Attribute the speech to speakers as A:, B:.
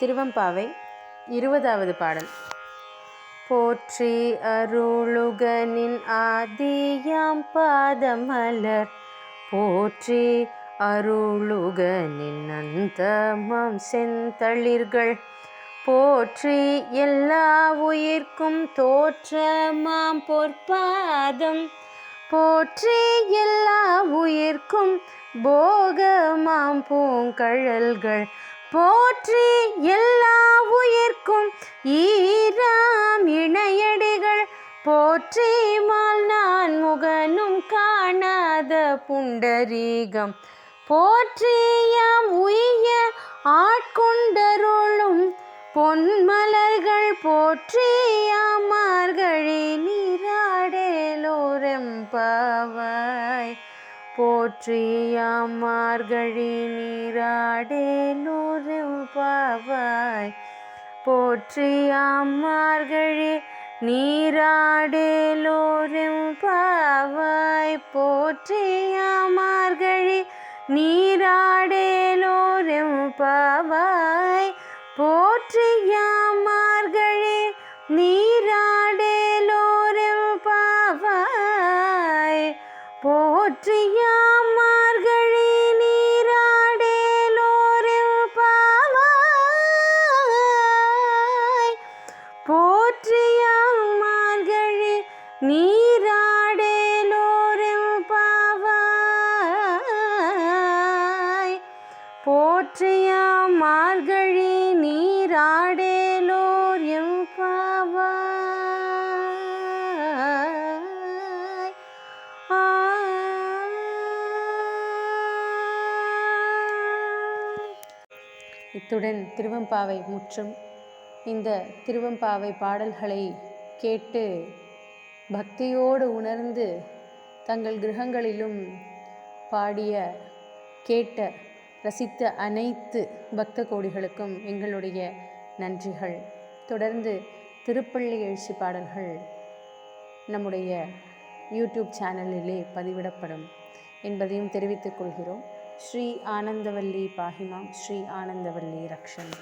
A: திருவம்பாவை இருபதாவது பாடல். போற்றி அருளுகனின் ஆதியாம் பாதமலர் போற்றி அருளுகனின் அந்தமாம் செந்தளிர்கள் போற்றி எல்லா உயிர்க்கும் தோற்றமாம் பொற்பாதம் போற்றி எல்லா உயிர்க்கும் போகமாம் பூங்கழல்கள் போற்றி எல்லா உயிர்க்கும் ஈராம் இணையடிகள். போற்றி மால் நான் முகனும் காணாத புண்டரீகம். போற்றியாம் உய ஆட்கொண்டருளும் பொன்மலர்கள். போற்றியாமார்கழி நீராடேலோரெம்பாவாய் போற்றியாமார்கழி நீராடேலோரெம்பாவாய் போற்றியாமார்கழி நீராடேலோரெம்பாவாய் போற்றியாமார்கழி நீராடேலோரெம்பாவாய் போற்றியாமார்கழி நீராடேலோரெம்பாவாய் போற்றியாம் மார்கழி நீராடேலோர் எம்பாவாய் ஆ. இத்துடன் திருவம்பாவை முற்றும். இந்த திருவம்பாவை பாடல்களை கேட்டு பக்தியோடு உணர்ந்து தங்கள் கிரகங்களிலும் பாடிய கேட்ட ரசித்த அனைத்து பக்த கோடிகளுக்கும் எங்களுடைய நன்றிகள். தொடர்ந்து திருப்பள்ளி எழுச்சி பாடல்கள் நம்முடைய யூடியூப் சேனலிலே பதிவிடப்படும் என்பதையும் தெரிவித்துக் கொள்கிறோம். ஸ்ரீ ஆனந்தவல்லி பாகிமாம் ஸ்ரீ ஆனந்தவல்லி ரக்ஷன்.